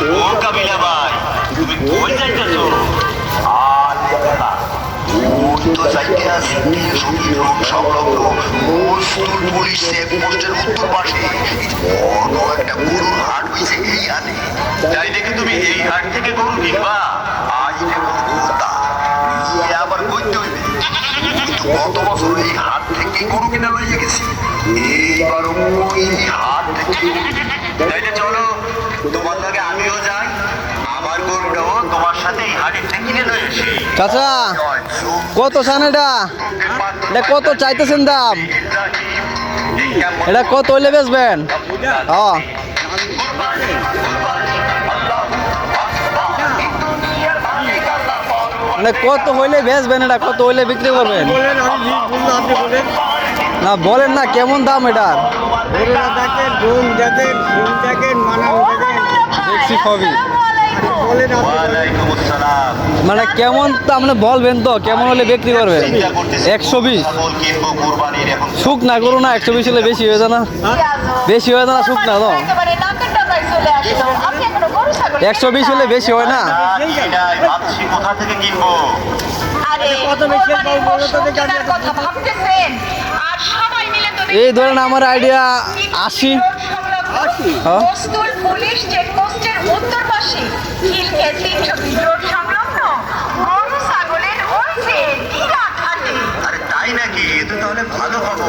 ও কাবিলা উত্তর পাশে। একটা গরুর হাট দেখে তুমি এই হাট থেকে গরু কিনবা। আজ দেখো আবার কইতে হইবে। বছর এই হাট থেকে গরু কিনা লইয়া গেছি। এইবার ওই হাট থেকে। তাইলে চলো, তোমার লাগে আমিও যাই আমার গরুটাও তোমার সাথে এই হাটের থেকে কিনে লই আসি চাচা কত চান এটা? এটা কত চাইতেছেন দাম? এটা কত হইলে বেচবেন? হ্যাঁ। মানে কত হইলে বেচবেন এটা? কত হইলে বিক্রি করবেন? না বলেন না কেমন দাম এটার? দেখছি সবই। মানে কেমন তা আপনি বলবেন তো কেমন হলে বিক্রি করবেন? একশো বিশ। শুক না করো না একশো বিশ হলে বেশি হয়ে যায় না? বেশি হয়ে যায় না সুখ না তো? একশো বিশ হলে বেশি হয় না? কোথা থেকে কিনবো? এই ধরেন আমার আইডিয়া আশি। উত্তর পাশে খিলকে তিনশো রোড সংলগ্ন গরু ছাগলের ওই যে বিরাট হাটে আরে তাই নাকি? এ তো তাহলে ভালো খবর।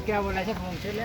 क्या बोला है फोन से ले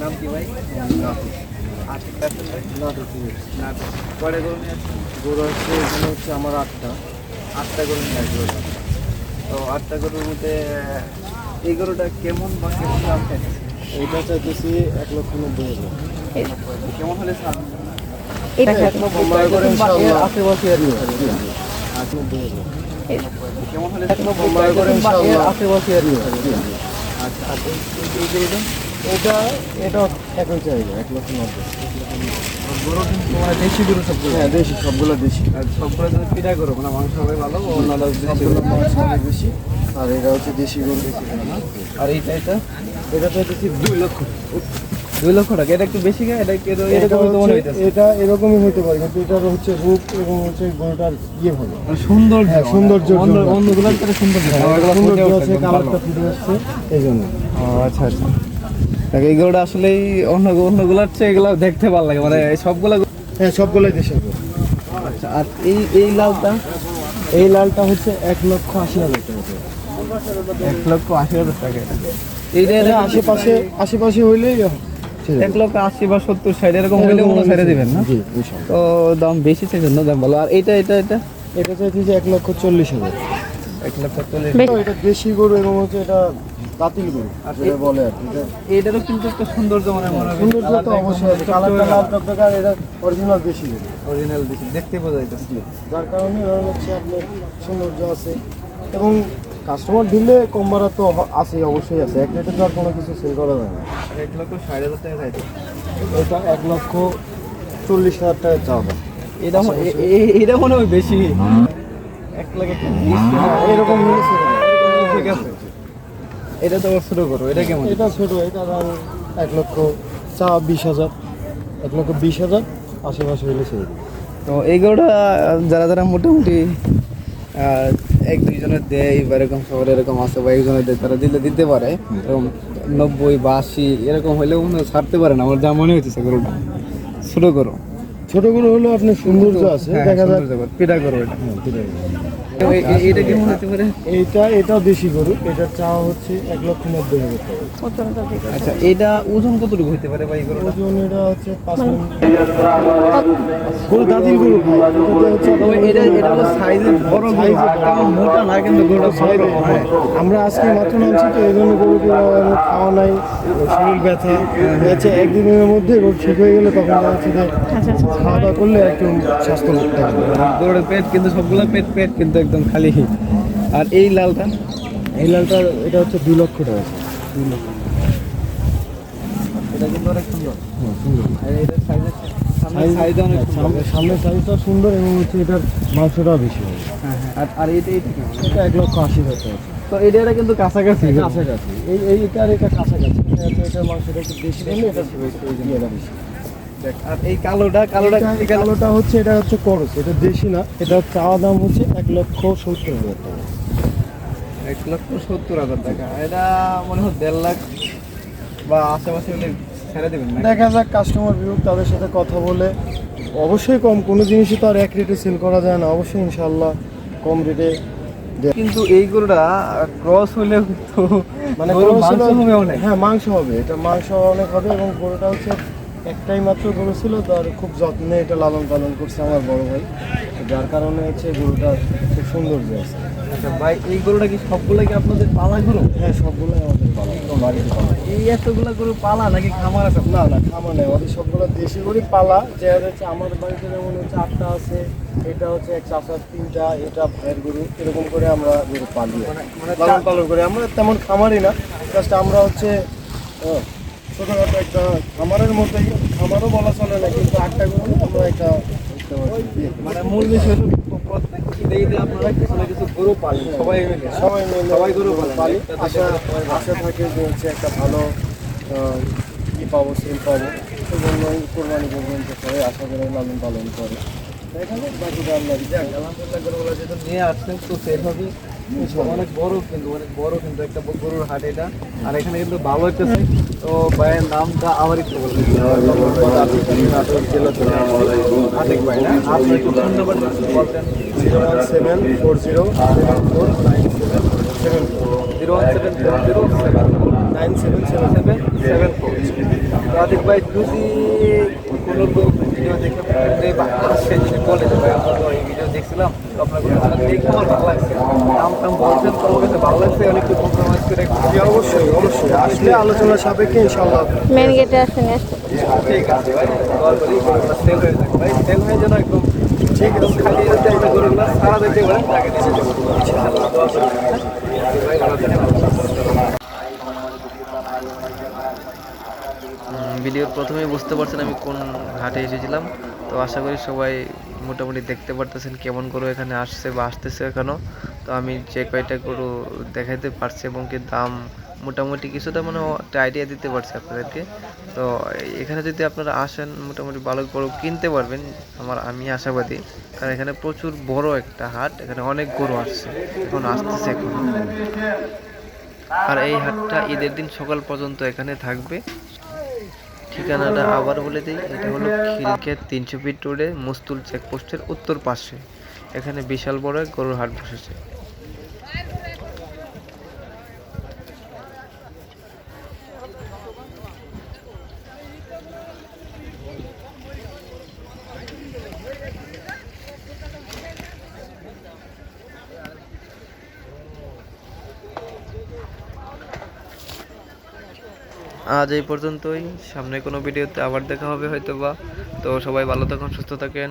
নাম কি ভাই? কয়টা গরু নিয়ে গরু হচ্ছে এখানে হচ্ছে আমার আটটা। আটটা গরু নিয়ে আসবে তো আটটা গরুর মধ্যে এই গরুটা কেমন বা কেমন দাম এইটা চাইতেছি এক লক্ষ নব্বই হাজার। কেমন হলে করে আশেপাশে আর আট নব্বই হাজার। কেমন হলে আশেপাশে আর আচ্ছা আচ্ছা। এই গরুটা এটা এটা একই চাহিদা এক লক্ষ নব্বই। দেশি গরু সবগুলো। হ্যাঁ দেশি সবগুলো দেশি। আর সবগুলো যদি পিঠা করো মানে মাংস হবে ভালো অন্যটা সবগুলো মাংস হবে বেশি আর এটা হচ্ছে দেশি গরু। দেশি আর এইটা এটা এটা তো দুই লক্ষ। দুই লক্ষ টাকা এটা একটু বেশি এটা এটা মনে এরকমই হতে পারে কিন্তু এটার হচ্ছে রূপ এবং হচ্ছে গরুটার ইয়ে ভালো। মানে সুন্দর হ্যাঁ, সৌন্দর্য অন্য জন্য। সুন্দর দেখায়। এগুলো আছে কালারটা ফুটে আসছে এই জন্য। আচ্ছা আচ্ছা। দেখ এইগুলোটা আসলেই অন্য অন্যগুলোর চেয়ে এগুলো দেখতে ভালো লাগে। মানে এই সবগুলো হ্যাঁ সবগুলোই গরু আচ্ছা আর এই এই লালটা? এই লালটা হচ্ছে এক লক্ষ আশি হাজার টাকা। এক লক্ষ আশি হাজার টাকা। এইটা আশেপাশে আশেপাশে হইলেই এক লক্ষ আশি বা সত্তর ষাট এরকম হলে কোনো ছেড়ে দিবেন না। তো দাম বেশি চাইছেন না দাম ভালো। আর এটা এটা এটা? এটা চাইছি যে এক লক্ষ চল্লিশ হাজার। এক লক্ষ চল্লিশ এটা দেশি গরু এবং হচ্ছে এটা বাতিল গরু যেটা বলে আর কি। এটা এটারও কিন্তু একটা সৌন্দর্য মানে মনে হয়। সৌন্দর্য তো অবশ্যই আছে। কালারটা লাল এটা অরিজিনাল বেশি অরিজিনাল দিচ্ছি দেখতে বোঝা যাইতেছে যার কারণে ধরুন হচ্ছে আপনার সৌন্দর্য আছে। এবং কাস্টমার দিলে কম ভাড়া তো আছেই অবশ্যই আছে। এক রেটে তো আর কোনো কিছু সেল করা যায় না। এক লক্ষ ষাট হাজার টাকা চাইতে এক লক্ষ চল্লিশ হাজার টাকা চাওয়া এটা এ- এটা মনে হয় বেশি। এক লাখ এরকম হয়েছে ঠিক আছে। এটা তো ছোট করো এটা কেমন? এটা ছোট এটা দাম এক লক্ষ চা বিশ হাজার এক লক্ষ বিশ হাজার আশেপাশে হলে ছেড়ে দিই তো এই গরুটা যারা যারা মোটামুটি এক দুইজনের দেয় বা এরকম শহরে এরকম আছে বা একজনের দেয় তারা দিলে দিতে পারে। এরকম নব্বই বা আশি এরকম হলেও মনে ছাড়তে পারে না আমার যা মনে হইতেছে গরুটা। ছোট করো ছোট গরু হলেও আপনার সৌন্দর্য আছে হ্যাঁ, দেখা যায়। পিঠা এটা। হ্যাঁ, এটা হতে পারে? এইটা এটাও দেশি গরু এটার চাওয়া হচ্ছে এক লক্ষ নব্বই হাজার টাকা। আচ্ছা এটা ওজন কতটুকু হতে পারে এই ওজন এটা হচ্ছে পাঁচ গরু দাদির গরু ভাই এটা এটা হলো বড় গরু মোটা না কিন্তু গরুটা হ্যাঁ। আমরা আজকে মাত্র নামছি তো এই জন্য গরুকে খাওয়া নাই শরীর ব্যথা। হচ্ছে একদিনের মধ্যে গরু ঠিক হয়ে গেলে তখন খাওয়া দাওয়া করলে একটু স্বাস্থ্য গরুর পেট কিন্তু সবগুলো পেট পেট কিন্তু একদম খালি। আর এই লালটা? এই লালটা এটা হচ্ছে দুই লক্ষ টাকা। এটা কিন্তু অনেক সুন্দর। হ্যাঁ, সুন্দর। আর এটার সাইজ সামনে সামনের সাইজটা সুন্দর এবং হচ্ছে এটার মাংসটাও বেশি হ্যাঁ হ্যাঁ আর আর এটা এটা এক লক্ষ আশি হাজার টাকা। তো এটা কিন্তু কাছাকাছি। কাছাকাছি। এই এই এটা আর এটা কাছাকাছি। এটা মাংসটা একটু বেশি হলে এটা বেশি। আর এই কালোটা কালোটা কালোটা হচ্ছে এটা হচ্ছে করস এটা দেশি না এটা চাওয়া দাম হচ্ছে এক লক্ষ সত্তর হাজার টাকা। এক লক্ষ সত্তর হাজার টাকা। এটা মনে হয় দেড় লাখ বা আশেপাশে হলে ছেড়ে দেবেন দেখা যাক কাস্টমার বিরুদ্ধ তাদের সাথে কথা বলে। অবশ্যই কম কোনো জিনিসই তো আর এক রেটে সেল করা যায় না। অবশ্যই ইনশাল্লাহ কম রেটে কিন্তু এই গরুটা ক্রস হলেও কিন্তু মানে মাংস হবে হ্যাঁ মাংস হবে। এটা মাংস অনেক হবে এবং গরুটা হচ্ছে একটাই মাত্র গরু ছিল তো আর খুব যত্নে এটা লালন পালন করছে আমার বড় ভাই। যার কারণে হচ্ছে গরুটা খুব সৌন্দর্য আছে। আচ্ছা ভাই এই গরুটা কি সবগুলো কি আপনাদের পালা গরু? হ্যাঁ সবগুলোই আমাদের পালা বাড়িতে পালা। এই এতগুলো গরু পালা নাকি খামার আছে? না না খামা নেই আমাদের সবগুলো দেশি গরু পালা। যে হচ্ছে আমার বাড়িতে যেমন হচ্ছে আটটা আছে এটা হচ্ছে এক চাষার তিনটা এটা ভাইয়ের গরু এরকম করে আমরা গরু পালি। মানে লালন পালন করি আমরা তেমন খামারই না জাস্ট আমরা হচ্ছে ছোটখাটো একটা খামারের মতোই খামারও বলা চলে না কিন্তু আটটা গরু আমরা একটা করি। মানে মূল বিষয় প্রত্যেক ঈদে আপনারা কিছু না কিছু গরু পালেন সবাই মিলে। সবাই মিলে সবাই গরু পালেন। আশা আশা থাকে যে হচ্ছে একটা ভালো ই পাবো সেল পাবো। এই জন্যই কোরবানি পর্যন্ত সবাই আশা করে লালন পালন করে। যাক বাকিটা আল্লাহ আলহামদুলিল্লাহ গরুগুলো যেহেতু নিয়ে আসছেন তো হবে। অনেক বড় কিন্তু, অনেক বড় কিন্তু একটা গরুর হাট এটা। আর এখানে কিন্তু ভালো একটা তো ভাইয়ের নামটা আবার একটু বলবেন। Zero one seven four zero seven four nine seven seven four zero one seven four zero seven nine seven seven seven seven four. Atik ভাই, যদি ভিডিও দেখে বলে দেখছিলাম আপনার কোনো ভালো ভালো লাগছে টাম বলছেন তো ভালো লাগছে অনেক একটু কম্প্রোমাইজ করে একটু অবশ্যই অবশ্যই। আসলে আলোচনা সাপেক্ষে ইনশাল্লাহ মেন গেটে আসেন ঠিক আছে ভাই সেল হয়ে ভাই। সেল হয়ে যেন একদম ঠিক একদম খালি যদি একটা গরুগুলো সারা দিতে পারেন তাকে দেবো। হ্যাঁ? থাকবেন। উম, ভিডিওর প্রথমেই বুঝতে পারছেন আমি কোন ঘাটে এসেছিলাম। তো আশা করি সবাই মোটামুটি দেখতে পারতেছেন কেমন করে এখানে আসছে বা আসতেছে এখনও তো আমি যে কয়টা গরু দেখাইতে পারছি এবং কি দাম মোটামুটি কিছুটা মানে একটা আইডিয়া দিতে পারছি আপনাদেরকে। তো এখানে যদি আপনারা আসেন, মোটামুটি ভালো গরু কিনতে পারবেন, আমার আমি আশাবাদী। কারণ এখানে প্রচুর বড় একটা হাট, এখানে অনেক গরু আসছে, এখন আসতেছে এখন। আর এই হাটটা ঈদের দিন সকাল পর্যন্ত এখানে থাকবে। ঠিকানাটা আবার বলে দিই, এটা হলো খিলক্ষেত তিনশো ফিট রোডে মুস্তুল চেকপোস্টের উত্তর পাশে। এখানে বিশাল বড় গরুর হাট বসেছে। আজ এই পর্যন্তই। সামনে কোনো ভিডিওতে আবার দেখা হবে হয়তো বা তো সবাই ভালো থাকুন, সুস্থ থাকেন।